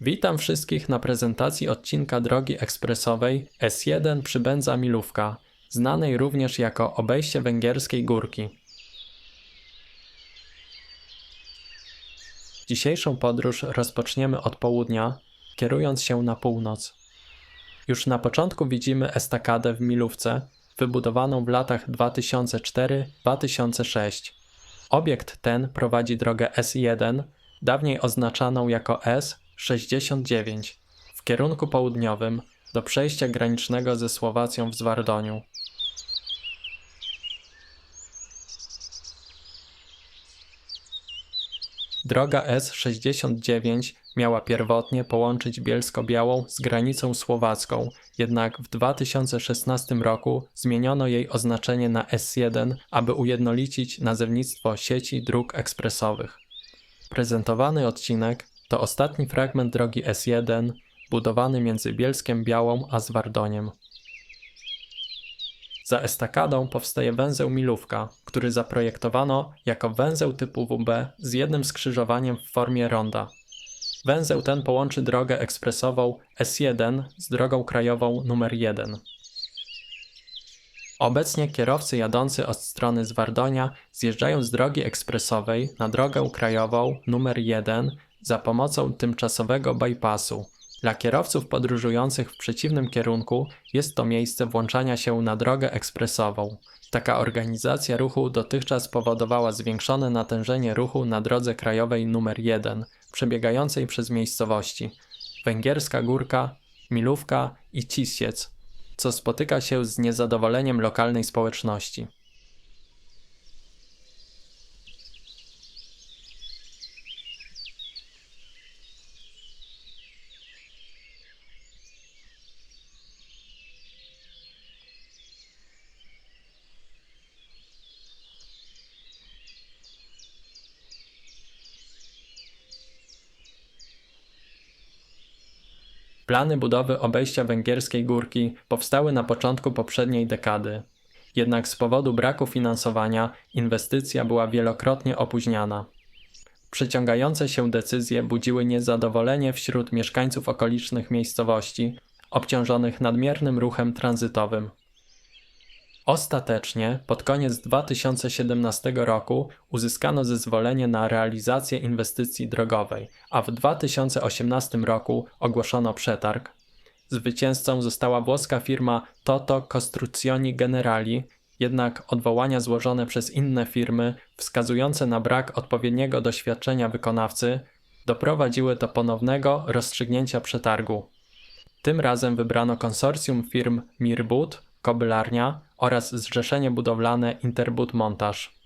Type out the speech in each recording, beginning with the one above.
Witam wszystkich na prezentacji odcinka drogi ekspresowej S1 Przybędza Milówka, znanej również jako obejście węgierskiej górki. Dzisiejszą podróż rozpoczniemy od południa, kierując się na północ. Już na początku widzimy estakadę w Milówce, wybudowaną w latach 2004-2006. Obiekt ten prowadzi drogę S1, dawniej oznaczaną jako S69, w kierunku południowym do przejścia granicznego ze Słowacją w Zwardoniu. Droga S69 miała pierwotnie połączyć Bielsko-Białą z granicą słowacką, jednak w 2016 roku zmieniono jej oznaczenie na S1, aby ujednolicić nazewnictwo sieci dróg ekspresowych. Prezentowany odcinek to ostatni fragment drogi S1 budowany między Bielskiem Białą a Zwardoniem. Za estakadą powstaje węzeł Milówka, który zaprojektowano jako węzeł typu WB z jednym skrzyżowaniem w formie ronda. Węzeł ten połączy drogę ekspresową S1 z drogą krajową numer 1. Obecnie kierowcy jadący od strony Zwardonia zjeżdżają z drogi ekspresowej na drogę krajową numer 1 za pomocą tymczasowego bypassu. Dla kierowców podróżujących w przeciwnym kierunku jest to miejsce włączania się na drogę ekspresową. Taka organizacja ruchu dotychczas powodowała zwiększone natężenie ruchu na drodze krajowej numer 1, przebiegającej przez miejscowości Węgierska Górka, Milówka i Cisiec, co spotyka się z niezadowoleniem lokalnej społeczności. Plany budowy obejścia węgierskiej górki powstały na początku poprzedniej dekady. Jednak z powodu braku finansowania inwestycja była wielokrotnie opóźniana. Przeciągające się decyzje budziły niezadowolenie wśród mieszkańców okolicznych miejscowości, obciążonych nadmiernym ruchem tranzytowym. Ostatecznie, pod koniec 2017 roku, uzyskano zezwolenie na realizację inwestycji drogowej, a w 2018 roku ogłoszono przetarg. Zwycięzcą została włoska firma Toto Costruzioni Generali, jednak odwołania złożone przez inne firmy, wskazujące na brak odpowiedniego doświadczenia wykonawcy, doprowadziły do ponownego rozstrzygnięcia przetargu. Tym razem wybrano konsorcjum firm Mirbut, Kobylarnia oraz Zrzeszenie Budowlane Interbud Montaż.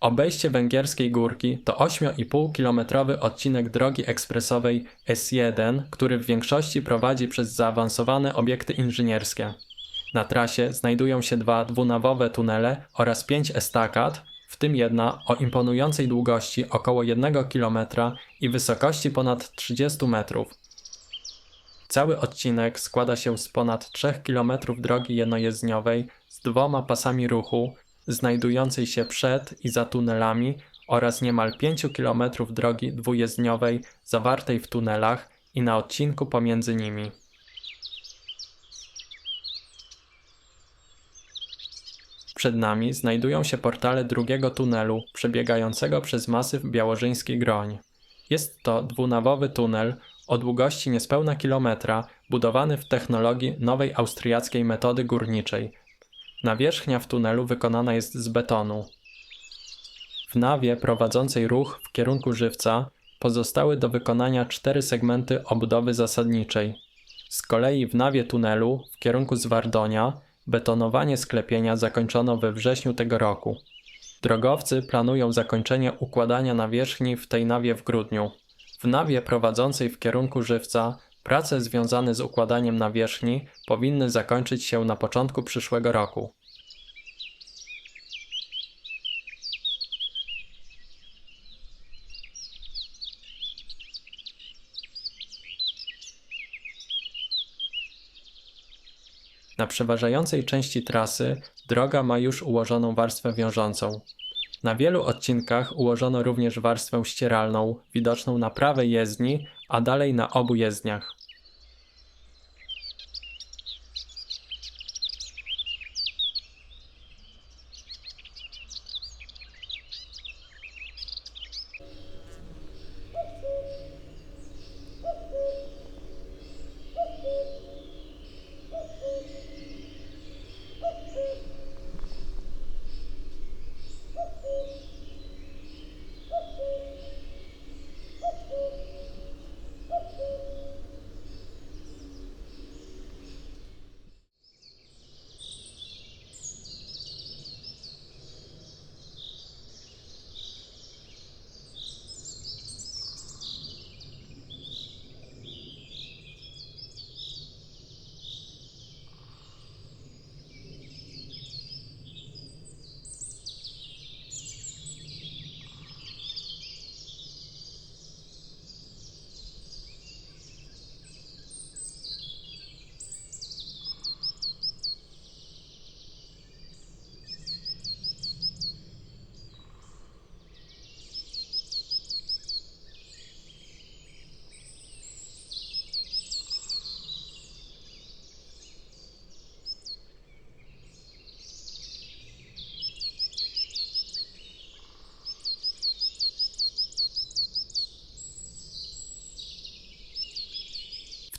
Obejście Węgierskiej Górki to 8,5-kilometrowy odcinek drogi ekspresowej S1, który w większości prowadzi przez zaawansowane obiekty inżynierskie. Na trasie znajdują się dwa dwunawowe tunele oraz pięć estakad, w tym jedna o imponującej długości około 1 km i wysokości ponad 30 metrów. Cały odcinek składa się z ponad 3 km drogi jednojezdniowej z dwoma pasami ruchu, znajdującej się przed i za tunelami oraz niemal 5 km drogi dwujezdniowej zawartej w tunelach i na odcinku pomiędzy nimi. Przed nami znajdują się portale drugiego tunelu przebiegającego przez masyw Białożyński Groń. Jest to dwunawowy tunel o długości niespełna kilometra, budowany w technologii nowej austriackiej metody górniczej. Nawierzchnia w tunelu wykonana jest z betonu. W nawie prowadzącej ruch w kierunku żywca pozostały do wykonania cztery segmenty obudowy zasadniczej. Z kolei w nawie tunelu w kierunku Zwardonia betonowanie sklepienia zakończono we wrześniu tego roku. Drogowcy planują zakończenie układania nawierzchni w tej nawie w grudniu. W nawie prowadzącej w kierunku żywca prace związane z układaniem nawierzchni powinny zakończyć się na początku przyszłego roku. Na przeważającej części trasy droga ma już ułożoną warstwę wiążącą. Na wielu odcinkach ułożono również warstwę ścieralną, widoczną na prawej jezdni a dalej na obu jezdniach.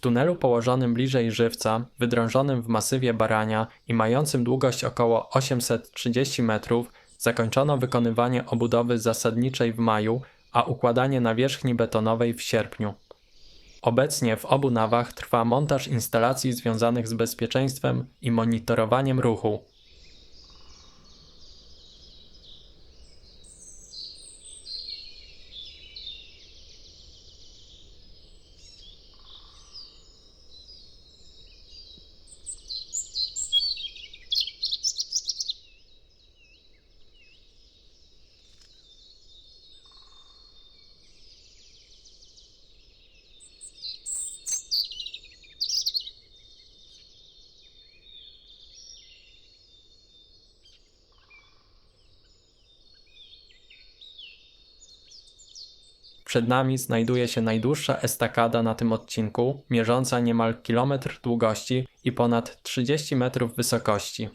Tunelu położonym bliżej żywca, wydrążonym w masywie barania i mającym długość około 830 metrów, zakończono wykonywanie obudowy zasadniczej w maju, a układanie nawierzchni betonowej w sierpniu. Obecnie w obu nawach trwa montaż instalacji związanych z bezpieczeństwem i monitorowaniem ruchu. Przed nami znajduje się najdłuższa estakada na tym odcinku, mierząca niemal kilometr długości i ponad 30 metrów wysokości.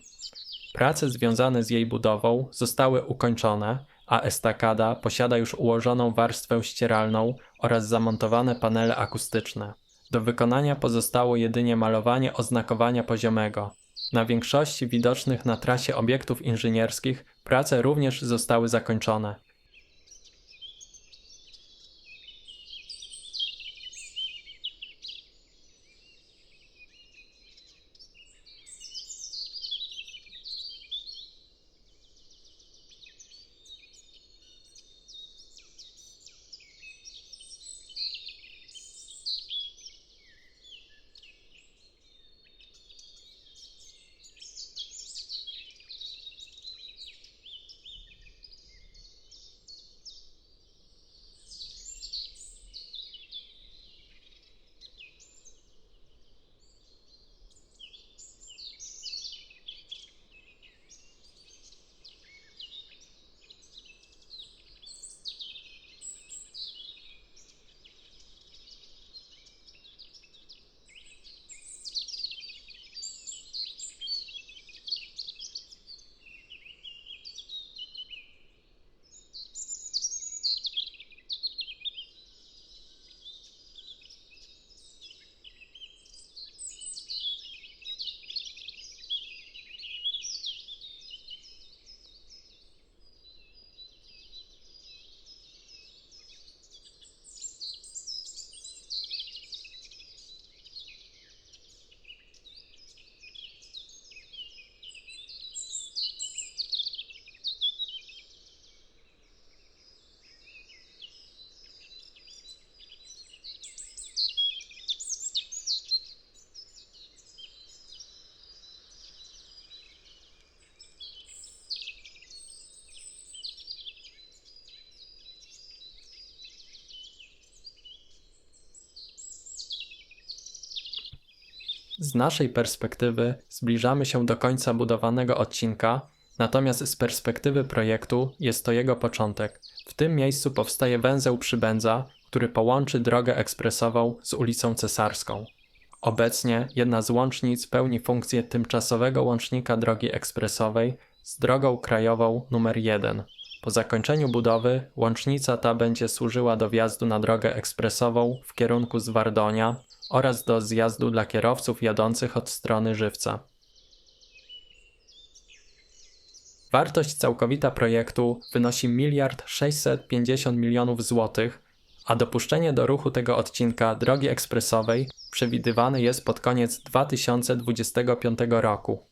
Prace związane z jej budową zostały ukończone, a estakada posiada już ułożoną warstwę ścieralną oraz zamontowane panele akustyczne. Do wykonania pozostało jedynie malowanie oznakowania poziomego. Na większości widocznych na trasie obiektów inżynierskich prace również zostały zakończone. Z naszej perspektywy zbliżamy się do końca budowanego odcinka, natomiast z perspektywy projektu jest to jego początek. W tym miejscu powstaje węzeł Przybędza, który połączy drogę ekspresową z ulicą Cesarską. Obecnie jedna z łącznic pełni funkcję tymczasowego łącznika drogi ekspresowej z drogą krajową numer 1. Po zakończeniu budowy łącznica ta będzie służyła do wjazdu na drogę ekspresową w kierunku z Wardonia oraz do zjazdu dla kierowców jadących od strony Żywca. Wartość całkowita projektu wynosi 1 650 milionów złotych, a dopuszczenie do ruchu tego odcinka drogi ekspresowej przewidywane jest pod koniec 2025 roku.